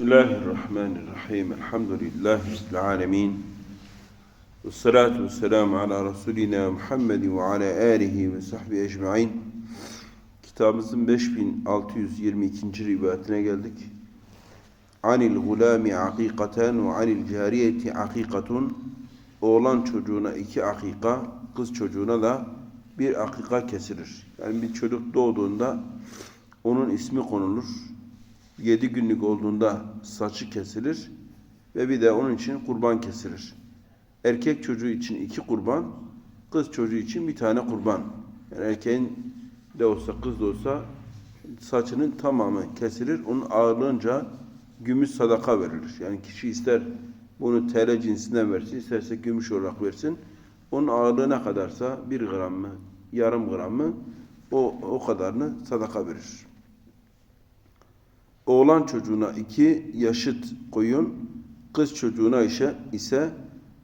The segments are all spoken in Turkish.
Bismillahirrahmanirrahim. Elhamdülillahi alemin. Ve salatu ve selamu ala Resulina Muhammed ve ala alihi ve sahbihi ecma'in. Kitabımızın 5622. rivayetine geldik. Anil gulami akikaten ve anil cariyeti akikatun. Oğlan çocuğuna iki akika, kız çocuğuna da bir akika kesilir. Yani bir çocuk doğduğunda onun ismi konulur. Yedi günlük olduğunda saçı kesilir ve bir de onun için kurban kesilir. Erkek çocuğu için iki kurban, kız çocuğu için bir tane kurban. Yani erkeğin de olsa kız da olsa saçının tamamı kesilir. Onun ağırlığınca gümüş sadaka verilir. Yani kişi ister bunu TL cinsinden versin, isterse gümüş olarak versin. Onun ağırlığı ne kadarsa bir gram mı, yarım gram mı o, o kadarını sadaka verir. Oğlan çocuğuna iki yaşıt koyun, kız çocuğuna ise, ise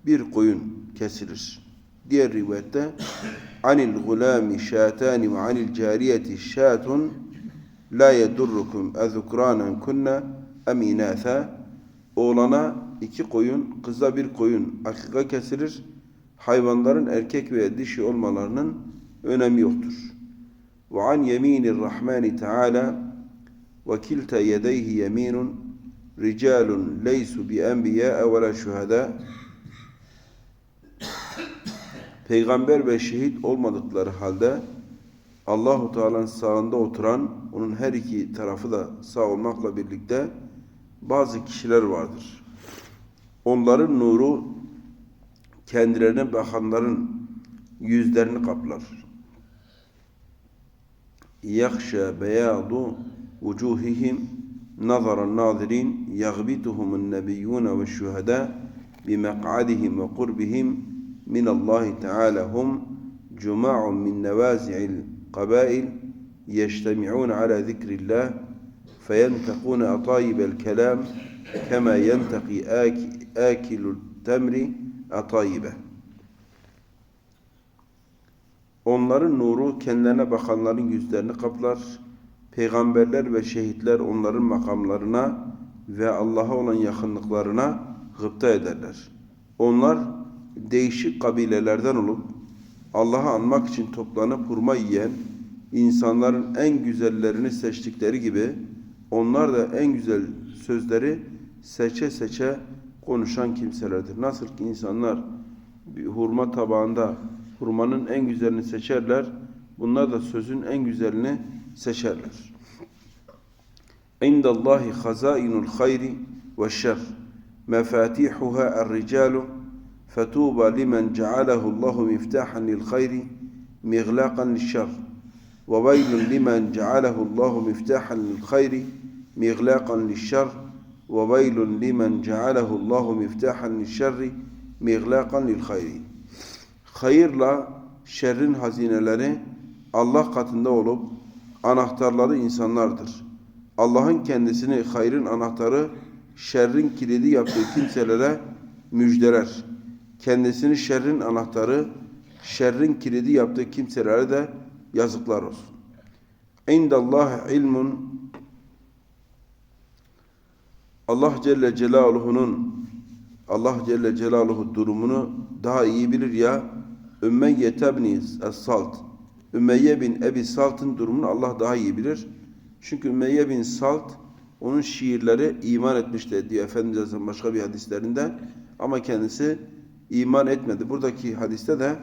bir koyun kesilir. Diğer rivayette anil gulami şatani ve anil cariyeti şatun la yedurrukum ezukranen kunna eminatha Oğlana iki koyun, kıza bir koyun akika kesilir. Hayvanların erkek veya dişi olmalarının önemi yoktur. Ve an yeminir rahmani teala وكلتا يديه يمين رجال ليسوا بأنبياء ولا شهداء Peygamber ve şehit olmadıkları halde Allahu Teala'nın sağında oturan, onun her iki tarafı da sağ olmakla birlikte bazı kişiler vardır. Onların nuru kendilerine bakanların yüzlerini kaplar. Yakşa beyadu وجوههم نظر الناظرين يغبطهم النبيون والشهداء بمقعدهم وقربهم من الله تعالى هم جماع من نوازع القبائل يجتمعون على ذكر الله فينتقون أطايب الكلام كما ينتقي آكل التمر أطايبه Onların nuru kendilerine bakanların yüzlerini kaplar, Peygamberler ve şehitler onların makamlarına ve Allah'a olan yakınlıklarına gıpta ederler. Onlar değişik kabilelerden olup Allah'ı anmak için toplanıp hurma yiyen insanların en güzellerini seçtikleri gibi onlar da en güzel sözleri seçe seçe konuşan kimselerdir. Nasıl ki insanlar bir hurma tabağında hurmanın en güzelini seçerler, bunlar da sözün en güzelini seçerler. İndallahi hazainul hayri ve şer. Mefatihuha er-ricalu fetuba limen cealehu Allahu miftahan lil hayri mighlaqan liş-şer. Ve veylun limen cealehu Allahu miftahan lil hayri mighlaqan liş-şer. Ve veylun limen cealehu Allahu miftahan liş-şerri mighlaqan lil hayri. Hayırla şerrin hazineleri Allah katında olup anahtarları insanlardır. Allah'ın kendisini hayrın anahtarı, şerrin kilidi yaptığı kimselere müjdeler. Kendisini şerrin anahtarı, şerrin kilidi yaptığı kimselere de yazıklar olsun. İndallah ilmun Allah Celle Celaluhu'nun Allah Celle Celaluhu durumunu daha iyi bilir ya Ümmeyye tebni es-salt Ümeyye bin Ebi Salt'ın durumunu Allah daha iyi bilir. Çünkü Ümeyye bin Salt onun şiirleri iman etmişti diyor Efendimiz Aleyhisselam başka bir hadislerinde. Ama kendisi iman etmedi. Buradaki hadiste de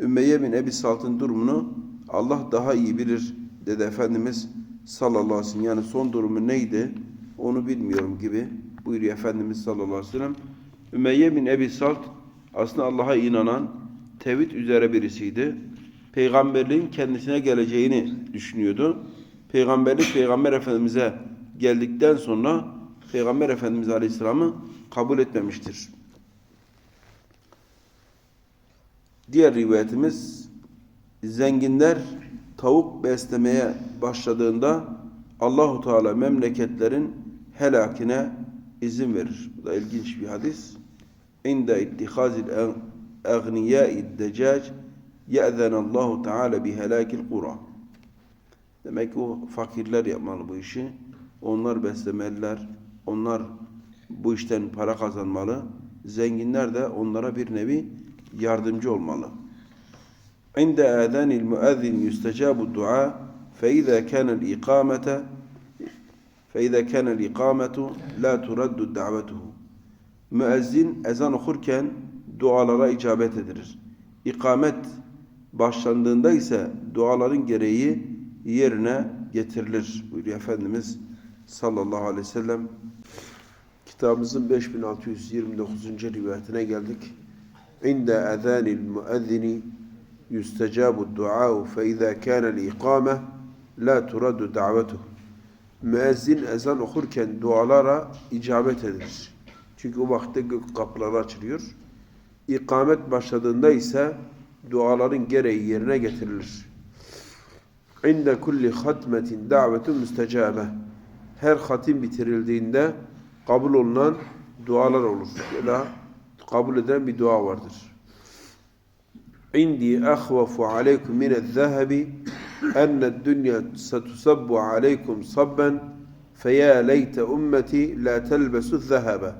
Ümeyye bin Ebi Salt'ın durumunu Allah daha iyi bilir dedi Efendimiz sallallahu aleyhi ve sellem. Yani son durumu neydi onu bilmiyorum gibi buyuruyor Efendimiz sallallahu aleyhi ve sellem. Ümeyye bin Ebi Salt aslında Allah'a inanan, tevhid üzere birisiydi peygamberliğin kendisine geleceğini düşünüyordu. Peygamberlik Peygamber Efendimiz'e geldikten sonra Peygamber Efendimiz Aleyhisselam'ı kabul etmemiştir. Diğer rivayetimiz zenginler tavuk beslemeye başladığında Allahu Teala memleketlerin helakine izin verir. Bu da ilginç bir hadis. İnde ittihazil egniyâid decac يَأْذَنَ اللّٰهُ تَعَالَ بِهَلَاكِ الْقُرَى Demek ki o fakirler yapmalı bu işi. Onlar beslemeliler. onlar bu işten para kazanmalı. Zenginler de onlara bir nevi yardımcı olmalı. عند آذان المؤذن يستجاب الدعاء فإذا كان الإقامة فإذا كان الإقامة لا ترد دعوته Müezzin ezan okurken dualara icabet edilir. İkamet başlandığında ise duaların gereği yerine getirilir buyuruyor Efendimiz sallallahu aleyhi ve sellem. Kitabımızın 5629. rivayetine geldik. İnde ezanil müezzini yustecabu dua'u fe izâ kânel ikâme la turaddu da'vetuh. Müezzin ezan okurken dualara icabet edilir. Çünkü o vakitte gök kapıları açılıyor. İkamet başladığında ise duaların gereği yerine getirilir. İnde kulli hatmetin davetun müstecabe. Her hatim bitirildiğinde kabul olunan dualar olur. Ya kabul eden bir dua vardır. İndi ahvafu aleykum minel zahabi enned dünya setusabbu aleykum sabben feya leyte ümmeti la telbesu zahaba.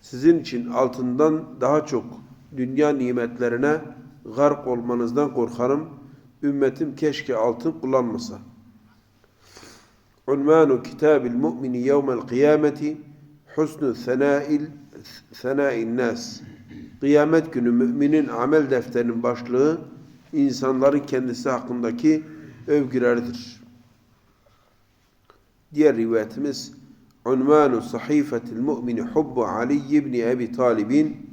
Sizin için altından daha çok dünya nimetlerine gark olmanızdan korkarım. Ümmetim keşke altın kullanmasa. Unvanu kitabil mu'mini yevmel kıyameti husnu senâil senâin nas. Kıyamet günü müminin amel defterinin başlığı insanların kendisi hakkındaki övgüleridir. Diğer rivayetimiz Unvanu sahifetil mu'mini hubbu Ali ibn Ebi Talib'in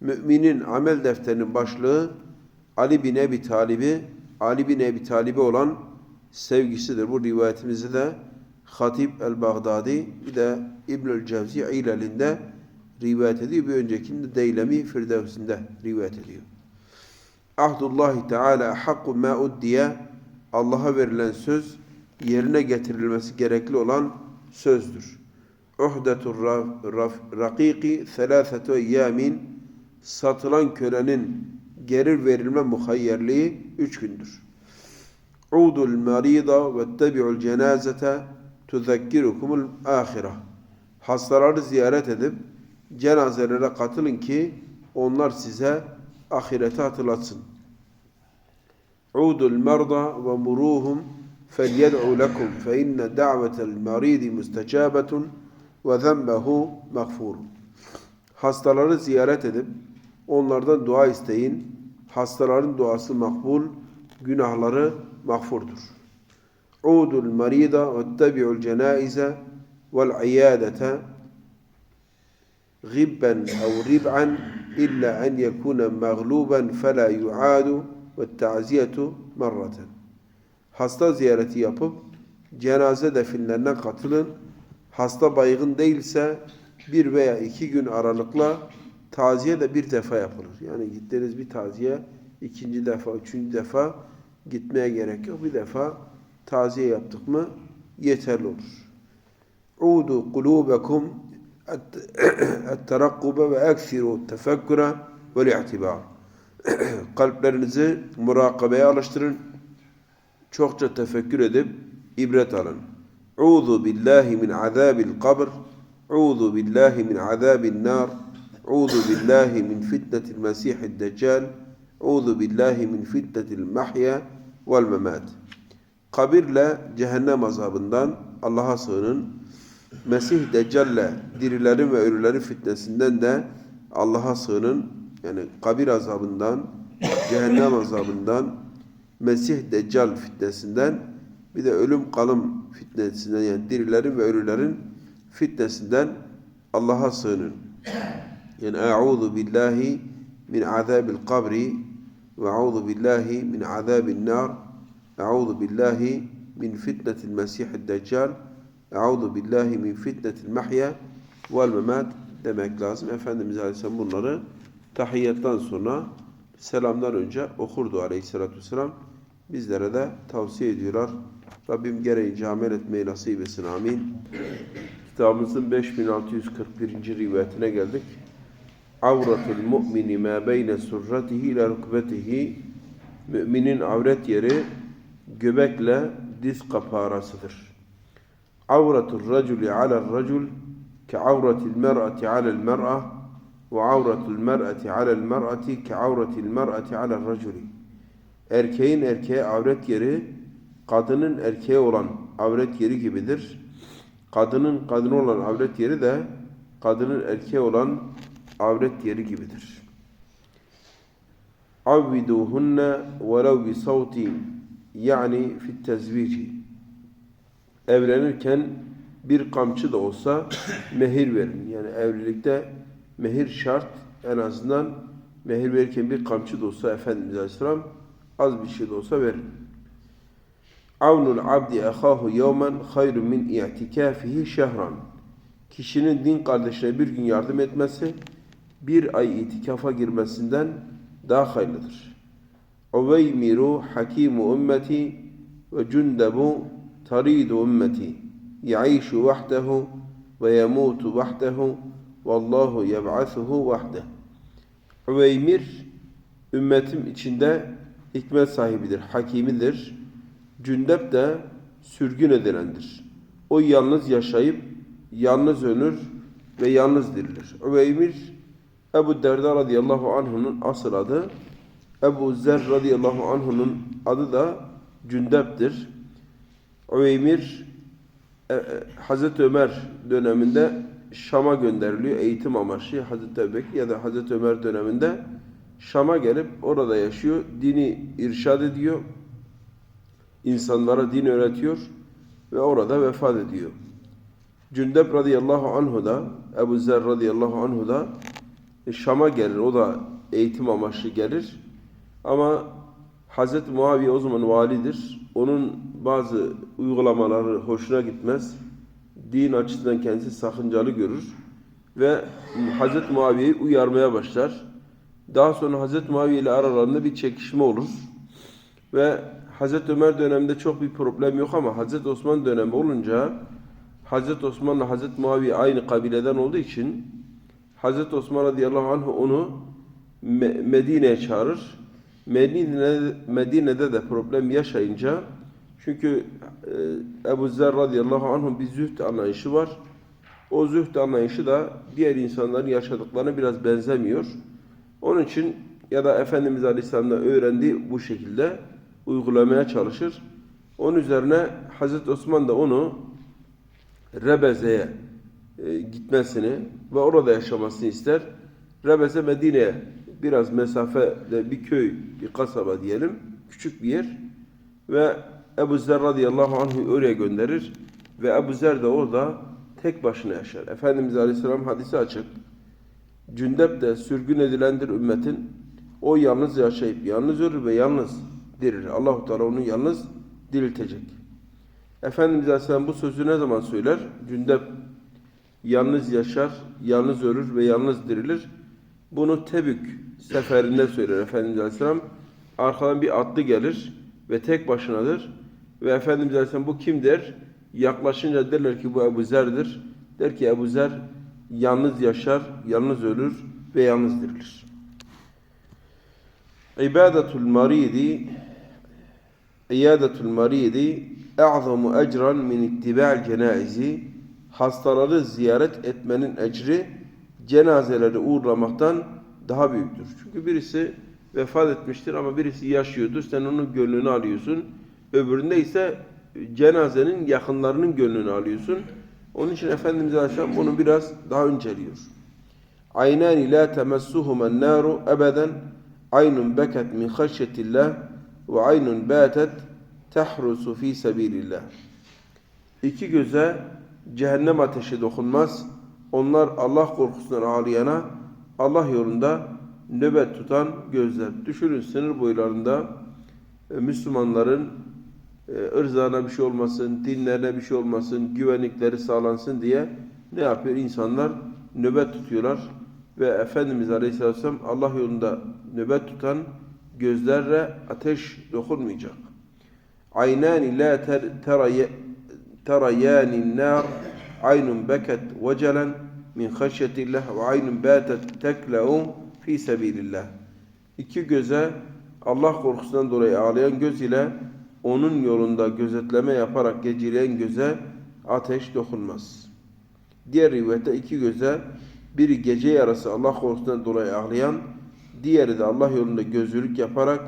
Müminin amel defterinin başlığı Ali bin Ebi Talib'i Ali bin Ebi Talib'e olan sevgisidir. Bu rivayetimizde de Hatip el-Bağdadi bir de İbnül Cevzi İlal'inde rivayet ediyor. Bir öncekinde Deylemi Firdevs'inde rivayet ediyor. Ahdullahi Teala hakku ma uddiye Allah'a verilen söz yerine getirilmesi gerekli olan sözdür. Uhdetur rakiki thelâfetu eyyamin satılan kölenin geri verilme muhayyerliği üç gündür. Udul marida ve tebi'ul cenazete tuzekkirukumul ahire. Hastaları ziyaret edip cenazelere katılın ki onlar size ahireti hatırlatsın. Udul marda ve muruhum فَلْيَدْعُوا لَكُمْ فَاِنَّ دَعْوَةَ الْمَرِيدِ مُسْتَجَابَةٌ وَذَنْبَهُ مَغْفُورٌ Hastaları ziyaret edip onlardan dua isteyin. Hastaların duası makbul, günahları mağfurdur. Udul marida ve tebi'ul cenaize vel iyadete غبا أو ربعا إلا أن يكون مغلوبا فلا يعاد والتعزية مرة Hasta ziyareti yapıp cenaze definlerine katılın. Hasta baygın değilse bir veya iki gün aralıkla taziye de bir defa yapılır. Yani gittiğiniz bir taziye ikinci defa, üçüncü defa gitmeye gerek yok. Bir defa taziye yaptık mı yeterli olur. Udu kulubekum etterakube ve eksiru tefekküre ve i'tibar. Kalplerinizi murakabeye alıştırın. Çokça tefekkür edip ibret alın. Uzu billahi min azabil kabr. Uzu billahi min azabil nar. Uzu billahi min fitnetil mesihid deccal. Uzu billahi min fitnetil mahya vel. Kabirle cehennem azabından Allah'a sığının. Mesih Deccal'le dirilerin ve ölülerin fitnesinden de Allah'a sığının. Yani kabir azabından, cehennem azabından, Mesih Deccal fitnesinden, bir de ölüm kalım fitnesinden yani dirilerin ve ölülerin fitnesinden Allah'a sığının. Yani e'udhu billahi min azabil kabri ve e'udhu billahi min azabil nar e'udhu billahi min fitnetil mesihid deccal e'udhu billahi min fitnetil mahya vel memat demek lazım. Efendimiz Aleyhisselam bunları tahiyyattan sonra selamdan önce okurdu Aleyhisselatü Vesselam. Bizlere de tavsiye ediyorlar. Rabbim gereğince amel etmeyi nasip etsin. Amin. Kitabımızın 5641. rivayetine geldik avratul mu'mini ma beyne surratihi ile rukbetihi müminin avret yeri göbekle diz kapağı arasıdır. Avratul raculi alel racul ke avratil mer'ati alel mer'a ve avratul mer'ati alel mer'ati ke avratil mer'ati alel raculi. Erkeğin erkeğe avret yeri kadının erkeğe olan avret yeri gibidir. Kadının kadın olan avret yeri de kadının erkeğe olan avret yeri gibidir. Avviduhunne velev bi savti yani fit tezvici. Evlenirken bir kamçı da olsa mehir verin. Yani evlilikte mehir şart. En azından mehir verirken bir kamçı da olsa Efendimiz Aleyhisselam az bir şey de olsa verin. Avnul abdi ahahu yevmen hayrun min i'tikafihi şehran. Kişinin din kardeşine bir gün yardım etmesi bir ay itikafa girmesinden daha hayırlıdır. Uveymiru hakimu ümmeti ve cündebu taridu ümmeti. Yaişu vahdehu ve yemutu vahdehu vallahu yeb'asuhu vahde. Üveymir ümmetim içinde hikmet sahibidir, hakimidir. Cündep de sürgün edilendir. O yalnız yaşayıp yalnız ölür ve yalnız dirilir. Üveymir Ebu Derda radıyallahu anh'unun asıl adı. Ebu Zer radıyallahu anh'unun adı da Cündep'tir. Üveymir e, e, Hazreti Ömer döneminde Şam'a gönderiliyor eğitim amaçlı Hazreti Ebubekir ya da Hazreti Ömer döneminde Şam'a gelip orada yaşıyor. Dini irşad ediyor. insanlara din öğretiyor ve orada vefat ediyor. Cündep radıyallahu anhu da Ebu Zer radıyallahu anhu da Şam'a gelir. O da eğitim amaçlı gelir. Ama Hazreti Muaviye o zaman validir. Onun bazı uygulamaları hoşuna gitmez. Din açısından kendisi sakıncalı görür. Ve Hazreti Muaviye'yi uyarmaya başlar. Daha sonra Hazreti Muaviye ile aralarında bir çekişme olur. Ve Hazreti Ömer döneminde çok bir problem yok ama Hazreti Osman dönemi olunca Hazreti Osman'la Hazreti Muaviye aynı kabileden olduğu için Hazreti Osman radıyallahu anh onu Me- Medine'ye çağırır. Medine, Medine'de de problem yaşayınca çünkü e, Ebu Zer radıyallahu anh'ın bir zühd anlayışı var. O zühd anlayışı da diğer insanların yaşadıklarına biraz benzemiyor. Onun için ya da Efendimiz Aleyhisselam'da öğrendiği bu şekilde uygulamaya çalışır. Onun üzerine Hazreti Osman da onu Rebeze'ye e, gitmesini ve orada yaşamasını ister. Rebeze Medine'ye biraz mesafede bir köy, bir kasaba diyelim, küçük bir yer ve Ebu Zer radıyallahu anh'ı oraya gönderir ve Ebu Zer de orada tek başına yaşar. Efendimiz Aleyhisselam hadisi açık. Cündep de sürgün edilendir ümmetin. O yalnız yaşayıp yalnız ölür ve yalnız dirilir. Allahu Teala onu yalnız diriltecek. Efendimiz Aleyhisselam bu sözü ne zaman söyler? Cündep yalnız yaşar, yalnız ölür ve yalnız dirilir. Bunu Tebük seferinde söyler Efendimiz Aleyhisselam. Arkadan bir atlı gelir ve tek başınadır. Ve Efendimiz Aleyhisselam bu kimdir? Yaklaşınca derler ki bu Ebu Zer'dir. Der ki Ebu Zer yalnız yaşar, yalnız ölür ve yalnız dirilir. İbadetul maridi İyadetul maridi e'zamu ecran min ittiba'l cenaizi hastaları ziyaret etmenin ecri cenazeleri uğurlamaktan daha büyüktür. Çünkü birisi vefat etmiştir ama birisi yaşıyordur. Sen onun gönlünü alıyorsun. Öbüründe ise cenazenin yakınlarının gönlünü alıyorsun. Onun için Efendimiz Aleyhisselam bunu biraz daha önceliyor. Aynani la temessuhumen naru ebeden aynun beket min haşyetillah ve aynun batet tehrusu fi sebilillah. İki göze cehennem ateşi dokunmaz. Onlar Allah korkusundan ağlayana Allah yolunda nöbet tutan gözler. Düşünün sınır boylarında e, Müslümanların e, ırzlarına bir şey olmasın, dinlerine bir şey olmasın, güvenlikleri sağlansın diye ne yapıyor? İnsanlar nöbet tutuyorlar ve Efendimiz Aleyhisselatü Vesselam Allah yolunda nöbet tutan gözlerle ateş dokunmayacak. Aynani la terayanin nar aynun beket vecelen min haşyetillah ve aynun batet tekla'u fi sebilillah. İki göze Allah korkusundan dolayı ağlayan göz ile onun yolunda gözetleme yaparak geceleyen göze ateş dokunmaz. Diğer rivayette iki göze biri gece yarısı Allah korkusundan dolayı ağlayan, diğeri de Allah yolunda gözlülük yaparak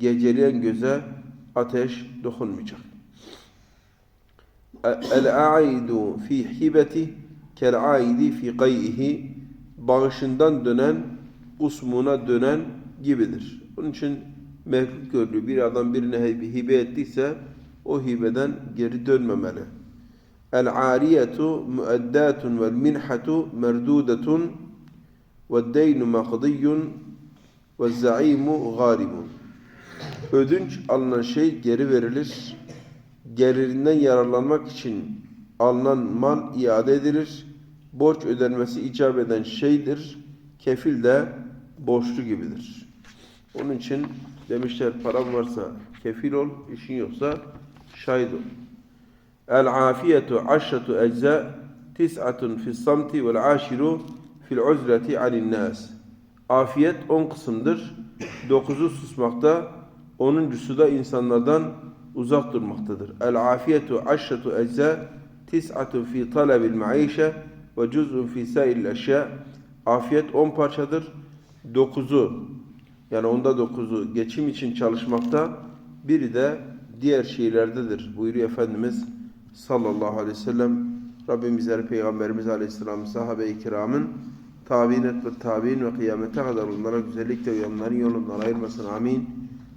geceleyen göze ateş dokunmayacak. El-aidu fi hibeti kel-aidi fi qay'ihi bağışından dönen, usmuna dönen gibidir. Bunun için mevcut görülüyor. Bir adam birine hibe ettiyse o hibeden geri dönmemeli. El-ariyetu müeddatun vel minhatu merdudetun ve deynu makdiyyun ve zaimu garimun. Ödünç alınan şey geri verilir. Gelirinden yararlanmak için alınan mal iade edilir. Borç ödenmesi icap eden şeydir. Kefil de borçlu gibidir. Onun için demişler param varsa kefil ol, işin yoksa şahit ol. El afiyetu aşratu ecza tis'atun fis samti vel aşiru fil uzreti anin nas. Afiyet on kısımdır. Dokuzu susmakta, onuncusu da insanlardan uzak durmaktadır. El afiyetu aşratu ecza tis'atun fi talabil maişe ve cüz'un fi sairil eşya. Afiyet on parçadır. Dokuzu yani onda dokuzu geçim için çalışmakta, biri de diğer şeylerdedir. Buyuruyor Efendimiz sallallahu aleyhi ve sellem. Rabbimiz her Peygamberimiz aleyhisselam sahabe-i kiramın tabi'in ve tabi'in ve kıyamete kadar onlara güzellikle uyanların yolundan ayırmasın. Amin.